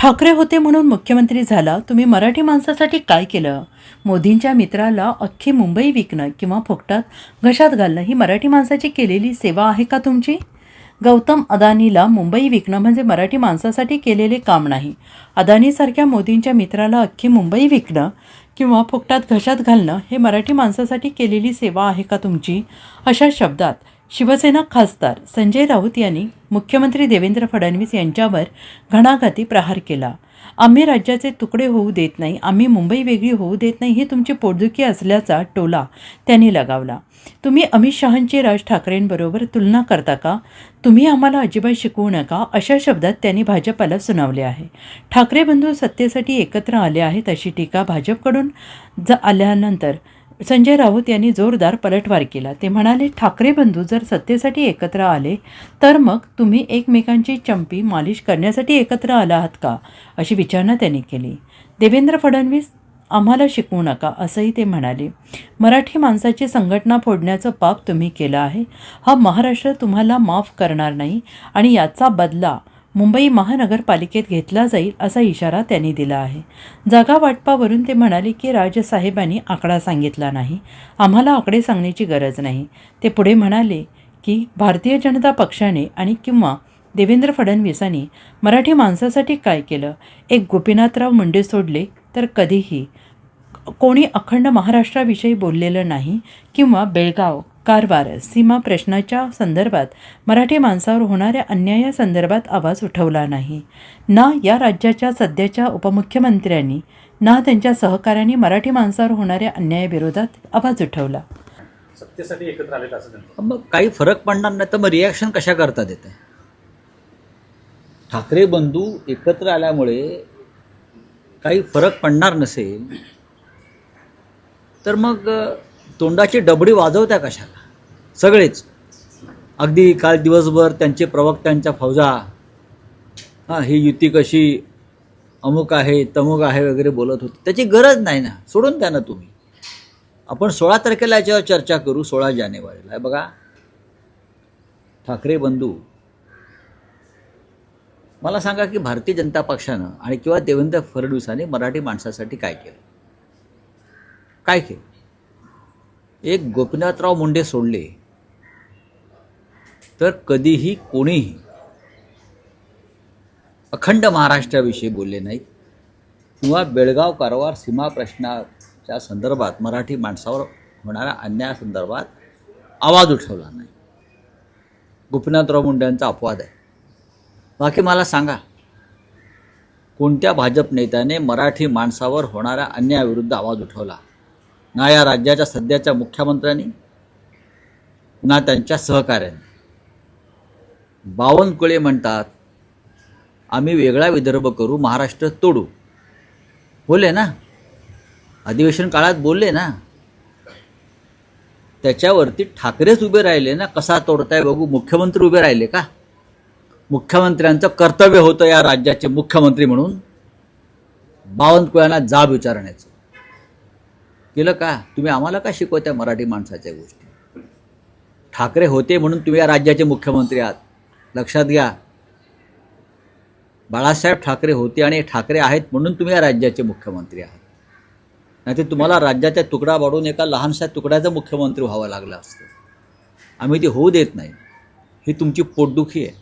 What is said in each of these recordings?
ठाकरे होते म्हणून मुख्यमंत्री झाला तुम्ही मराठी माणसासाठी काय केलं? मोदींच्या मित्राला अख्खी मुंबई विकणं किंवा फोकटात घशात घालणं ही मराठी माणसाची केलेली सेवा आहे का तुमची? गौतम अदानीला मुंबई विकणं म्हणजे मराठी माणसासाठी केलेले काम नाही. अदानीसारख्या मोदींच्या मित्राला अख्खी मुंबई विकणं किंवा फुकटात घशात घालणं हे मराठी माणसासाठी केलेली सेवा आहे का तुमची? अशा शब्दात शिवसेना खासदार संजय राऊत यांनी मुख्यमंत्री देवेंद्र फडणवीस यांच्यावर घणाघाती प्रहार केला. आम्ही राज्याचे तुकडे होऊ देत नाही आम्ही मुंबई वेगळी होऊ देत नाही ही तुमची पोटदुखी असल्याचा टोला त्यांनी लगावला. तुम्ही अमित शहांची राज ठाकरेंबरोबर तुलना करता का? तुम्ही आम्हाला अजिबात शिकवू नका अशा शब्दात त्यांनी भाजपाला सुनावले आहे. ठाकरे बंधू सत्तेसाठी एकत्र आले आहेत अशी टीका भाजपकडून ज आल्यानंतर संजय राऊत यांनी जोरदार पलटवार केला. ते म्हणाले ठाकरे बंधू जर सत्तेसाठी एकत्र आले तर मग तुम्ही एकमेकांची चंपी मालिश करण्यासाठी एकत्र आला आहात का? अशी विचारणा त्यांनी केली. देवेंद्र फडणवीस आम्हाला शिकवू नका असंही ते म्हणाले. मराठी माणसाची संघटना फोडण्याचं पाप तुम्ही केलं आहे. हा महाराष्ट्र तुम्हाला माफ करणार नाही आणि याचा बदला मुंबई महानगरपालिकेत घेतला जाईल असा इशारा त्यांनी दिला आहे. जागा वाटपावरून ते म्हणाले की राजसाहेबांनी आकडा सांगितला नाही. आम्हाला आकडे सांगण्याची गरज नाही. ते पुढे म्हणाले की भारतीय जनता पक्षाने आणि किंवा देवेंद्र फडणवीसांनी मराठी माणसासाठी काय केलं? एक गोपीनाथराव मुंडे सोडले तर कधीही कोणी अखंड महाराष्ट्राविषयी बोललेलं नाही किंवा बेळगाव कारवार सीमा प्रश्नाच्या संदर्भात मराठी माणसावर होणाऱ्या अन्यायासंदर्भात आवाज उठवला नाही. ना या राज्याच्या सध्याच्या उपमुख्यमंत्र्यांनी ना त्यांच्या सहकाऱ्यांनी मराठी माणसावर होणाऱ्या अन्यायाविरोधात आवाज उठवला. सत्तेसाठी एकत्र आलेत असं मग काही फरक पडणार नाही तर मग रिॲक्शन कशा करतात येते ठाकरे बंधू एकत्र आल्यामुळे काही फरक पडणार नसेल तर मग तोंडाची डबडी वाजवत्या कशाला? सगळेच. अगदी काल दिवसभर त्यांचे प्रवक्त्यांच्या फौजा. हां ही युती कशी अमुक आहे तमुक आहे वगैरे बोलत होते. त्याची गरज नाही ना. सोडून द्या ना तुम्ही. आपण सोळा तारखेला याच्यावर चर्चा करू सोळा जानेवारीला. बघा. ठाकरे बंधू. मला सांगा की भारतीय जनता पक्षानं आणि किंवा देवेंद्र फडणवीसांनी मराठी माणसासाठी काय केलं? काय केलं? एक गोपीनाथराव मुंडे सोडले तर कधीही कोणीही अखंड महाराष्ट्राविषयी बोलले नाहीत. किंवा बेळगाव कारवार सीमा प्रश्नाच्या संदर्भात मराठी माणसावर होणाऱ्या अन्यायासंदर्भात आवाज उठवला नाही. गोपीनाथराव मुंडेंचा अपवाद आहे. बाकी मला सांगा कोणत्या भाजप नेत्याने मराठी माणसावर होणाऱ्या अन्यायाविरुद्ध आवाज उठवला? ना या राज्याच्या सध्याच्या मुख्यमंत्र्यांनी ना त्यांच्या सहकाऱ्यांनी. बावनकुळे म्हणतात आम्ही वेगळा विदर्भ करू महाराष्ट्र तोडू. बोलले ना? अधिवेशन काळात बोलले ना? त्याच्यावरती ठाकरेच उभे राहिले ना? कसा तोडताय बघू? मुख्यमंत्री उभे राहिले का? मुख्यमंत्र्यांचं कर्तव्य होतं या राज्याचे मुख्यमंत्री म्हणून बावनकुळ्यांना जाब विचारण्याचं. केलं का? तुम्ही आम्हाला का शिकवत्या मराठी माणसाच्या गोष्टी? ठाकरे होते म्हणून तुम्ही या राज्याचे मुख्यमंत्री आहात. लक्षात घ्या. बाळासाहेब ठाकरे होते आणि ठाकरे आहेत म्हणून तुम्ही या राज्याचे मुख्यमंत्री आहात. नाहीतर तुम्हाला राज्याचा तुकडा वाढून एका लहानशा तुकड्याचं मुख्यमंत्री व्हावं लागलं असतं. आम्ही ते होऊ देत नाही. ही तुमची पोटदुखी आहे.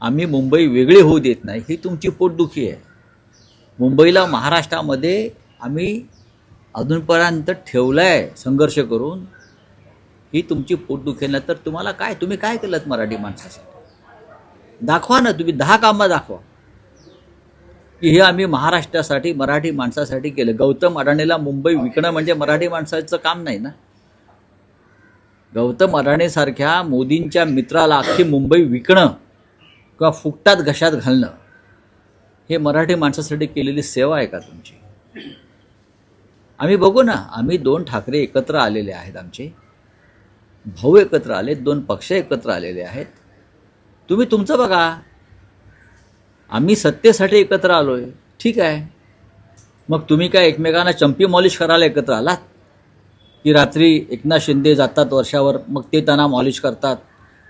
आम्ही मुंबई वेगळी होऊ देत नाही. ही तुमची पोटदुखी आहे. मुंबईला महाराष्ट्रामध्ये आम्ही अजूनपर्यंत ठेवलं आहे संघर्ष करून. ही तुमची पोटदुखी दुखेल तर तुम्हाला काय? तुम्ही काय केलं मराठी माणसासाठी? दाखवा ना तुम्ही दहा कामं दाखवा. की हे आम्ही महाराष्ट्रासाठी मराठी माणसासाठी केलं. गौतम अडाणीला मुंबई विकणं म्हणजे मराठी माणसाचं काम नाही ना? गौतम अडाणीसारख्या मोदींच्या मित्राला अख्खी मुंबई विकणं किंवा फुकटात घशात घालणं हे मराठी माणसासाठी केलेली सेवा आहे का तुमची? आम्ही बघू ना. आम्ही दोन ठाकरे एकत्र आलेले आहेत आमचे. भाऊ एकत्र आले दोन पक्ष एकत्र आलेले आहेत. तुम्ही तुमचं बघा. आम्ही सत्तेसाठी एकत्र आलो आहे ठीक आहे. मग तुम्ही काय एकमेकांना चंपी मॉलिश करायला एकत्र आलात? की रात्री एकनाथ शिंदे जातात वर्षावर मग ते त्यांना मॉलिश करतात.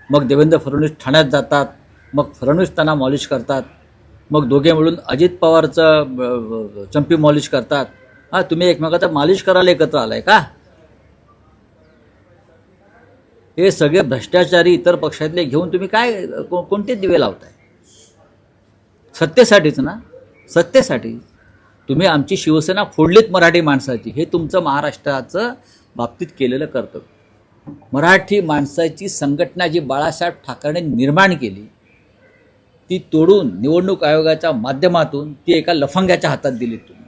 मग देवेंद्र फडणवीस ठाण्यात जातात. मग फडणवीस त्यांना मॉलिश करतात. मग दोघे मिळून अजित पवारचं चंपी मॉलिश करतात. हा तुम्ही एकमेकाचा मालिश करायला एकत्र आलाय का? हे सगळे भ्रष्टाचारी इतर पक्षातले घेऊन तुम्ही काय कोणते दिवे लावताय? सत्तेसाठीच ना? सत्तेसाठी. तुम्ही आमची शिवसेना फोडलीत मराठी माणसाची. हे तुमचं महाराष्ट्राचं बाबतीत केलेलं कर्तव्य. मराठी माणसाची संघटना जी बाळासाहेब ठाकरेने निर्माण केली ती तोडून निवडणूक आयोगाच्या माध्यमातून ती एका लफंग्याच्या हातात दिली तुम्ही.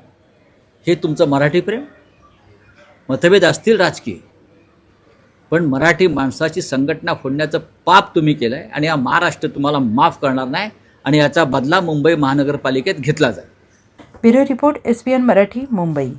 हे तुमचं मराठी प्रेम? मतभेद असतील राजकीय. पण मराठी माणसाची संघटना फोडण्याचं पाप तुम्ही केलं आहे आणि हा महाराष्ट्र तुम्हाला माफ करणार नाही आणि याचा बदला मुंबई महानगरपालिकेत घेतला जाईल. Bureau report S P N Marathi Mumbai.